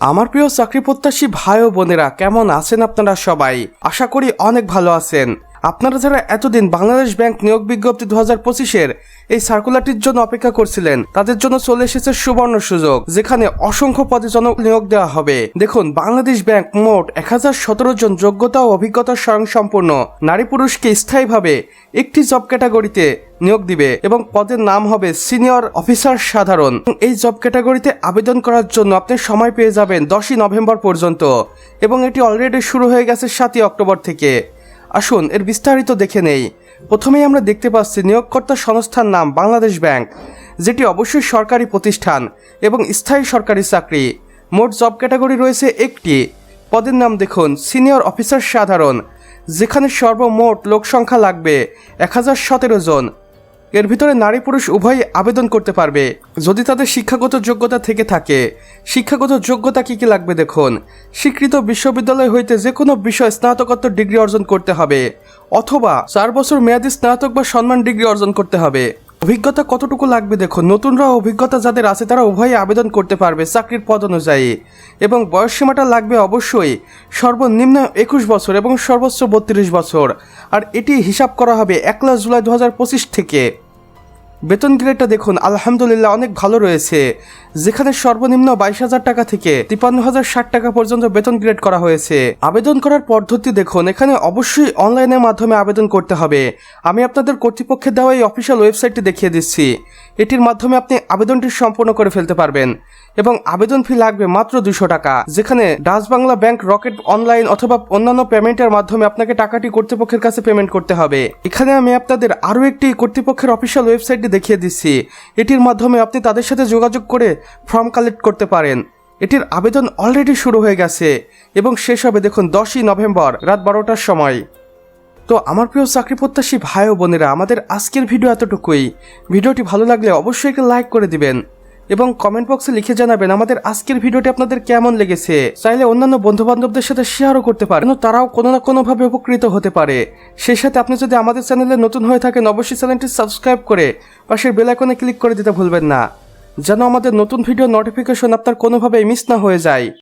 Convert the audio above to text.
আমার প্রিয় চাকরি প্রত্যাশী ভাই ও বোনেরা, কেমন আছেন আপনারা সবাই? আশা করি অনেক ভালো আছেন। আপনারা যারা এতদিন বাংলাদেশ ব্যাংক নিয়োগ বিজ্ঞপ্তি দু হাজার পঁচিশের এই সার্কুলারটির জন্য অপেক্ষা করছিলেন, তাদের জন্য চলে এসেছে সুবর্ণ সুযোগ, যেখানে অসংখ্য পদে জন নিয়োগ দেওয়া হবে। দেখুন, বাংলাদেশ ব্যাংক মোট এক হাজার সতেরো জন যোগ্যতা ও অভিজ্ঞতা স্বয়ং সম্পূর্ণ নারী পুরুষকে স্থায়ীভাবে একটি জব ক্যাটাগরিতে নিয়োগ দিবে এবং পদের নাম হবে সিনিয়র অফিসার সাধারণ। এই জব ক্যাটাগরিতে আবেদন করার জন্য আপনি সময় পেয়ে যাবেন দশই নভেম্বর পর্যন্ত। এবং এটি অলরেডি শুরু হয়ে গেছে সাতই অক্টোবর থেকে। আসুন, এর বিস্তারিত দেখে নেই। প্রথমেই আমরা দেখতে পাচ্ছি নিয়োগকর্তা সংস্থার নাম বাংলাদেশ ব্যাংক, যেটি অবশ্যই সরকারি প্রতিষ্ঠান এবং স্থায়ী সরকারি চাকরি। মোট জব ক্যাটাগরি রয়েছে একটি। পদের নাম দেখুন, সিনিয়র অফিসার সাধারণ, যেখানে সর্বমোট লোক সংখ্যা লাগবে এক হাজার সতেরো জন। এর ভিতরে নারী পুরুষ উভয়ই আবেদন করতে পারবে। যদি তাদের শিক্ষাগত যোগ্যতা থেকে থাকে, শিক্ষাগত যোগ্যতা কী কী লাগবে দেখুন। স্বীকৃত বিশ্ববিদ্যালয় হইতে যে কোনো বিষয় স্নাতকোত্তর ডিগ্রি অর্জন করতে হবে, অথবা চার বছর মেয়াদী স্নাতক বা সম্মান ডিগ্রি অর্জন করতে হবে। অভিজ্ঞতা কতটুকু লাগবে দেখো নতুনরা অভিজ্ঞতা যাদের আছে তারা উভয়ে আবেদন করতে পারবে চাকরির পদ অনুযায়ী। এবং বয়স সীমাটা লাগবে অবশ্যই সর্বনিম্ন একুশ বছর এবং সর্বোচ্চ বত্রিশ বছর। আর এটি হিসাব করা হবে একলা জুলাই দু হাজার পঁচিশ থেকে। বেতন গ্রেডটা দেখুন, আলহামদুলিল্লাহ অনেক ভালো রয়েছে। যেখানে সর্বনিম্ন বাইশ হাজার টাকা থেকে তিপ্পান্ন হাজার ষাট টাকা পর্যন্ত বেতন গ্রেড করা হয়েছে। আবেদন করার পদ্ধতি দেখুন, এখানে অবশ্যই অনলাইনের মাধ্যমে আবেদন করতে হবে। আমি আপনাদের কর্তৃপক্ষের দেওয়া এই অফিসিয়াল ওয়েবসাইটটি দেখিয়ে দিচ্ছি। এটির মাধ্যমে আপনি আবেদনটি সম্পূর্ণ করে ফেলতে পারবেন এবং আবেদন ফি লাগবে মাত্র দুশো টাকা, যেখানে Dutch Bangla Bank Rocket online অথবা অন্যান্য পেমেন্টের মাধ্যমে আপনাকে টাকাটি কর্তৃপক্ষের কাছে পেমেন্ট করতে হবে। এখানে আমি আপনাদের আরও একটি কর্তৃপক্ষের অফিসিয়াল ওয়েবসাইটটি দেখিয়ে দিচ্ছি। এটির মাধ্যমে আপনি তাদের সাথে যোগাযোগ করে ফর্ম কালেক্ট করতে পারেন। এটির আবেদন অলরেডি শুরু হয়ে গেছে এবং শেষ হবে দেখুন দশই নভেম্বর রাত বারোটার সময়। তো আমার প্রিয় চাকরি প্রত্যাশী ভাই ও বোনেরা, আমাদের আজকের ভিডিও এতটুকুই। ভিডিওটি ভালো লাগলে অবশ্যই লাইক করে দিবেন। এবং কমেন্ট বক্সে লিখে জানাবেন আমাদের আজকের ভিডিওটি আপনাদের কেমন লেগেছে। চাইলে অন্যান্য বন্ধু বান্ধবদের সাথে শেয়ারও করতে পারেন। তারাও কোনো না কোনোভাবে উপকৃত হতে পারে। সেই সাথে আপনি যদি আমাদের চ্যানেলে নতুন হয়ে থাকেন, অবশ্যই চ্যানেলটি সাবস্ক্রাইব করে পাশের বেল আইকনে ক্লিক করে দিতে ভুলবেন না। যেন আমাদের নতুন ভিডিও নোটিফিকেশন আপনার কোনোভাবেই মিস না হয়ে যায়।